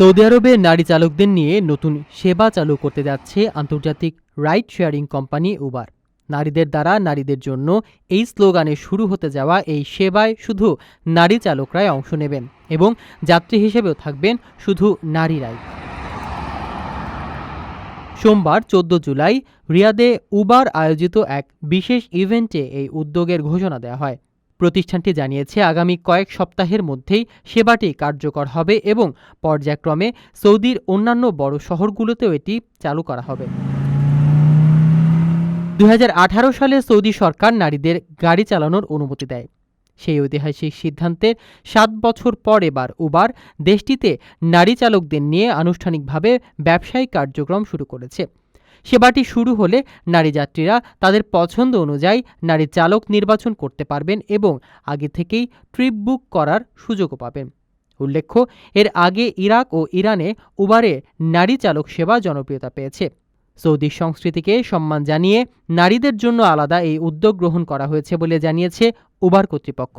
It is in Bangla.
সৌদি আরবে নারী চালকদের নিয়ে নতুন সেবা চালু করতে যাচ্ছে আন্তর্জাতিক রাইড শেয়ারিং কোম্পানি উবার। নারীদের দ্বারা নারীদের জন্য এই স্লোগানে শুরু হতে যাওয়া এই সেবায় শুধু নারী চালকরাই অংশ নেবেন এবং যাত্রী হিসেবেও থাকবেন শুধু নারীরাই। সোমবার চোদ্দ জুলাই রিয়াদে উবার আয়োজিত এক বিশেষ ইভেন্টে এই উদ্যোগের ঘোষণা দেওয়া হয়। প্রতিষ্ঠানটি জানিয়েছে, আগামী কয়েক সপ্তাহের মধ্যেই সেবাটি কার্যকর হবে এবং পর্যায়ক্রমে সৌদির অন্যান্য বড় শহরগুলোতেও এটি চালু করা হবে। দু হাজার আঠারো সালে সৌদি সরকার নারীদের গাড়ি চালানোর অনুমতি দেয়। সেই ঐতিহাসিক সিদ্ধান্তের সাত বছর পর এবার উবার দেশটিতে নারী চালকদের নিয়ে আনুষ্ঠানিকভাবে ব্যবসায়িক কার্যক্রম শুরু করেছে। সেবাটি শুরু হলে নারী যাত্রীরা তাদের পছন্দ অনুযায়ী নারী চালক নির্বাচন করতে পারবেন এবং আগে থেকেই ট্রিপ বুক করার সুযোগও পাবেন। উল্লেখ্য, এর আগে ইরাক ও ইরানে উবারে নারী চালক সেবা জনপ্রিয়তা পেয়েছে। সৌদি সংস্কৃতিকে সম্মান জানিয়ে নারীদের জন্য আলাদা এই উদ্যোগ গ্রহণ করা হয়েছে বলে জানিয়েছে উবার কর্তৃপক্ষ।